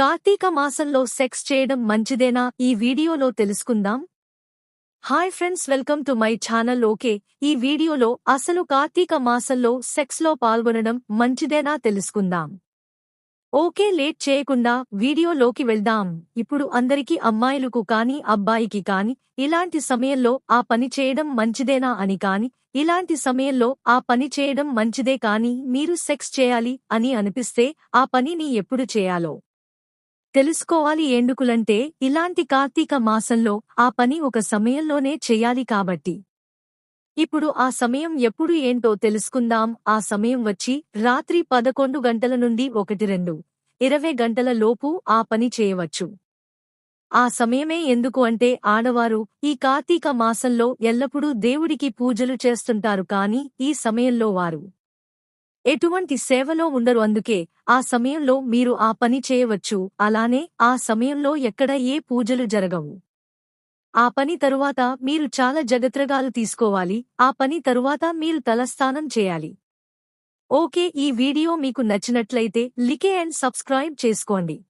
కార్తీక మాసంలో సెక్స్ చేయడం మంచిదేనా? ఈ వీడియోలో తెలుసుకుందాం. Hi friends welcome to my channel. Okay ఈ వీడియోలో అసలు కార్తీక మాసంలో సెక్స్లో పాల్గొనడం మంచిదేనా తెలుసుకుందాం. ఓకే లేట్ చేయకుండా వీడియోలోకి వెళ్దాం. ఇప్పుడు అందరికీ అమ్మాయిలకు కాని అబ్బాయికి కాని ఇలాంటి సమయంలో ఆ పని చేయడం మంచిదేనా అని కాని ఇలాంటి సమయంలో ఆ పని చేయడం మంచిదే కాని మీరు సెక్స్ చేయాలి అని అనిపిస్తే ఆ పనిని ఎప్పుడు చేయాలో? తెలుసుకోవాలి ఏండుకులంటే ఇలాంటి కార్తీక మాసంలో ఆ పని ఒక సమయంలోనే చెయ్యాలి కాబట్టి. ఇప్పుడు ఆ సమయం ఎప్పుడు ఏంటో తెలుసుకుందాం. ఆ సమయం వచ్చి రాత్రి పదకొండు గంటల నుండి ఒకటి రెండు ఇరవై గంటల లోపు ఆ పని చేయవచ్చు. ఆ సమయమే ఎందుకు అంటే ఆడవారు ఈ కార్తీక మాసంలో ఎల్లప్పుడూ దేవుడికి పూజలు చేస్తుంటారు కాని ఈ సమయంలో వారు ఎటువంటి సేవలో ఉండరు. అందుకే ఆ సమయంలో మీరు ఆ పని చేయవచ్చు. అలానే ఆ సమయంలో ఎక్కడ ఏ పూజలు జరగవు. ఆ పని తరువాత మీరు చాలా జగత్రగాలు తీసుకోవాలి. ఆ పని తరువాత మీరు తలస్నానం చేయాలి. ఓకే ఈ వీడియో మీకు నచ్చినట్లయితే లికే అండ్ సబ్స్క్రైబ్ చేసుకోండి.